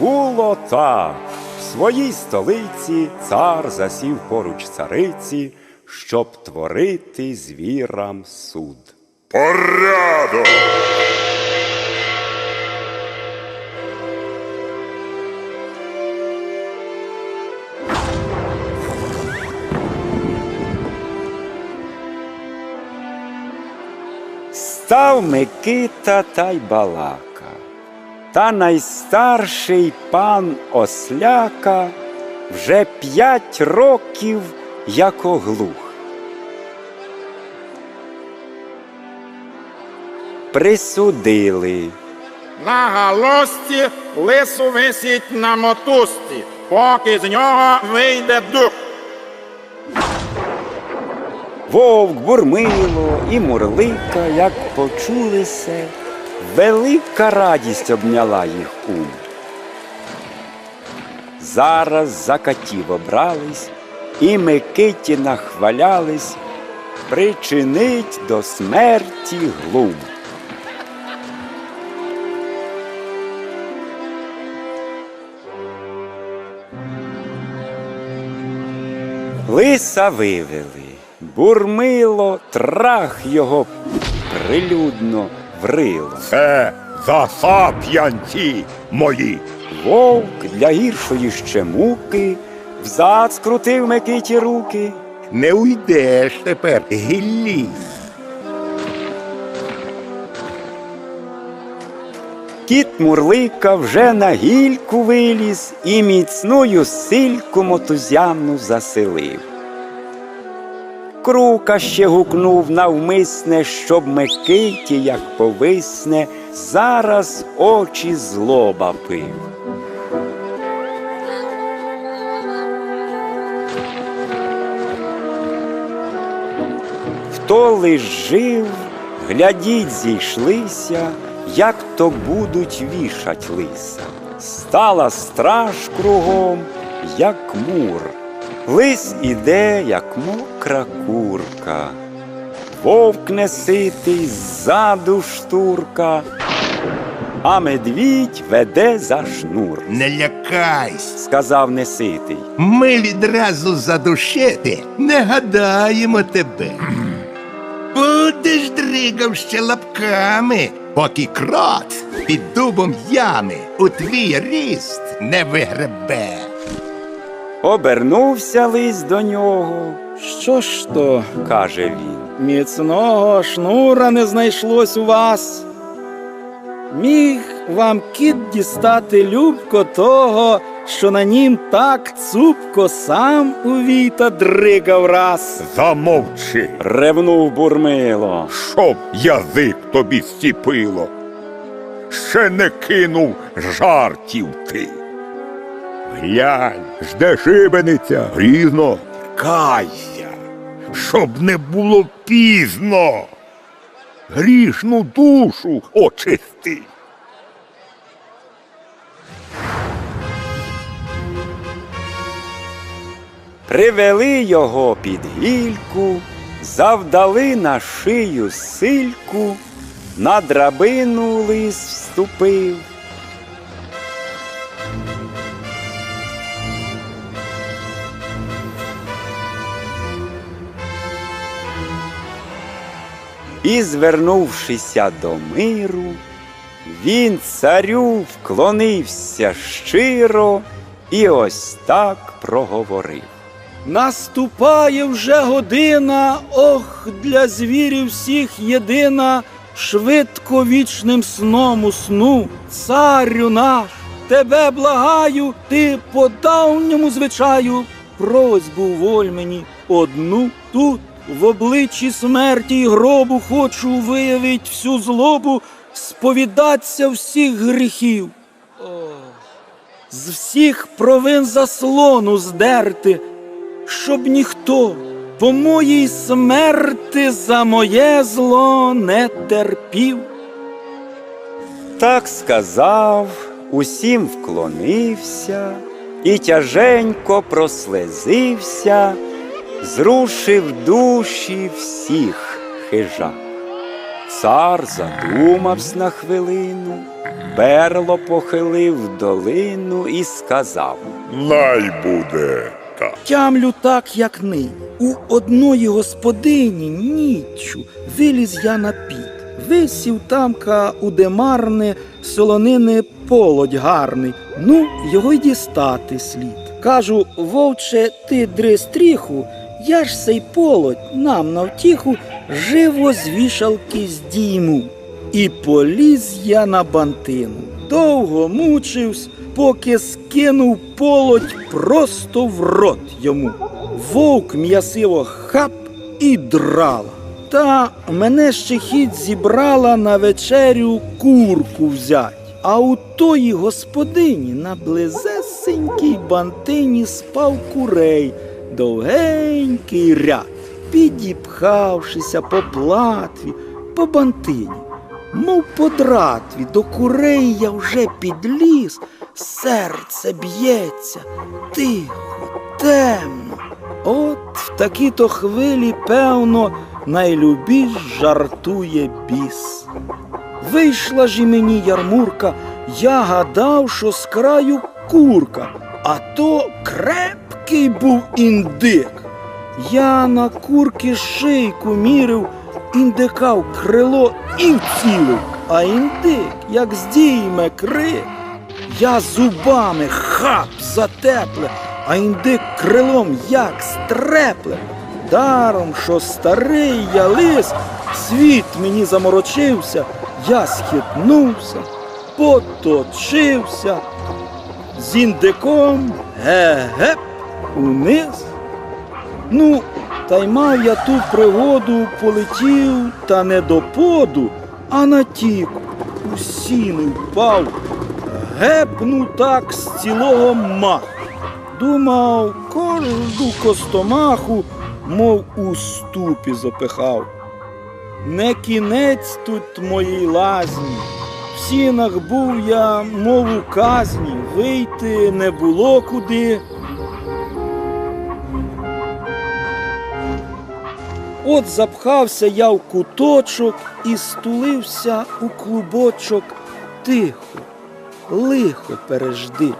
Було так. В своїй столиці цар засів поруч цариці, щоб творити звірам суд. Порядок! Став Микита та й балака. Та найстарший пан Осляка вже п'ять років як оглух. Присудили. На галості лису висить на мотузці, поки з нього вийде дух. Вовк, бурмило і мурлика, як почули се, велика радість обняла їх ум. Зараз за катів обрались, і Микиті нахвалялись, причинить до смерті глум. Лиса вивели, бурмило, трах його прилюдно врило. Це за п'янці мої. Вовк для гіршої ще муки взад скрутив Микиті руки. Не уйдеш тепер, гіллі. Кіт Мурлика вже на гільку виліз і міцною сильку мотузяну заселив. Крука ще гукнув навмисне, щоб Микиті, як повисне, зараз очі злоба пив. Хто лиш жив, глядіть, зійшлися, як то будуть вішать лиса. Стала страж кругом, як мур. Лис іде, як мокра курка. Вовк неситий, ззаду штурка, а медвідь веде за шнур, Не лякайся. сказав неситий. Ми відразу задушити не гадаємо тебе. Будеш дригав ще лапками, поки крот під дубом ями у твій ріст не вигребе. Обернувся лис до нього, Що ж то, каже він. міцного шнура не знайшлось у вас? Міг вам кіт дістати любко того, що на нім так цупко сам у віта дригав раз. Замовчи, Ревнув бурмило. щоб язик тобі стіпило. Ще не кинув жартів ти. Глянь, жде шибениця, грізно, кайся, щоб не було пізно. Грішну душу очисти. Привели його під гільку, завдали на шию сильку, на драбину лис вступив. І, звернувшися до миру, він царю вклонився щиро і ось так проговорив. Наступає вже година, ох, для звірів всіх єдина, швидко вічним сном усну, царю наш, тебе благаю, ти по давньому звичаю, просьбу воль мені одну тут, в обличчі смерті й гробу хочу виявить всю злобу, сповідаться всіх гріхів. З всіх провин заслону здерти, щоб ніхто по моїй смерти за моє зло не терпів. Так сказав, усім вклонився і тяженько прослезився, зрушив душі всіх хижак. Цар задумався на хвилину, Берло похилив долину і сказав. Най буде так. Тямлю так, як нині. У одної господині ніччю виліз я на піт. Висів тамка у демарне солонини полодь гарний. Ну, його й дістати слід. Кажу, вовче, ти дри стріху, я ж сей полодь нам на втіху живо з вішалки здійму. І поліз я на бантину. Довго мучився, поки скинув полоть просто в рот йому. Вовк м'ясиво хап і драла. Та мене ще хід зібрала на вечерю курку взять. А у тої господині на близесенькій бантині спав курей, довгенький ряд, підіпхавшися по платві, по бантині. Мов по дратві, до курей я вже підліз, серце б'ється, тихо, темно. От в такі-то хвилі, певно, найлюбіш жартує біс. Вийшла ж і мені ярмурка, я гадав, що з краю курка, а то крепкий був індик. Я на курки шийку мірив, індика в крило і вцілив, а індик, як здійме крик, я зубами хап затепле, а індик крилом як стрепле. Даром, що старий я лис, світ мені заморочився, я схитнувся, поточився, з індиком ге-геп униз. Ну, та й мав я ту пригоду, полетів, та не до поду, а на тік, у сіну впав, гепнув так з цілого маху. Думав, кожну костомаху, мов у ступі запихав. Не кінець тут моїй лазні. В сінах був я, мов у казні, вийти не було куди. От запхався я в куточок і стулився у клубочок тихо, лихо пережди.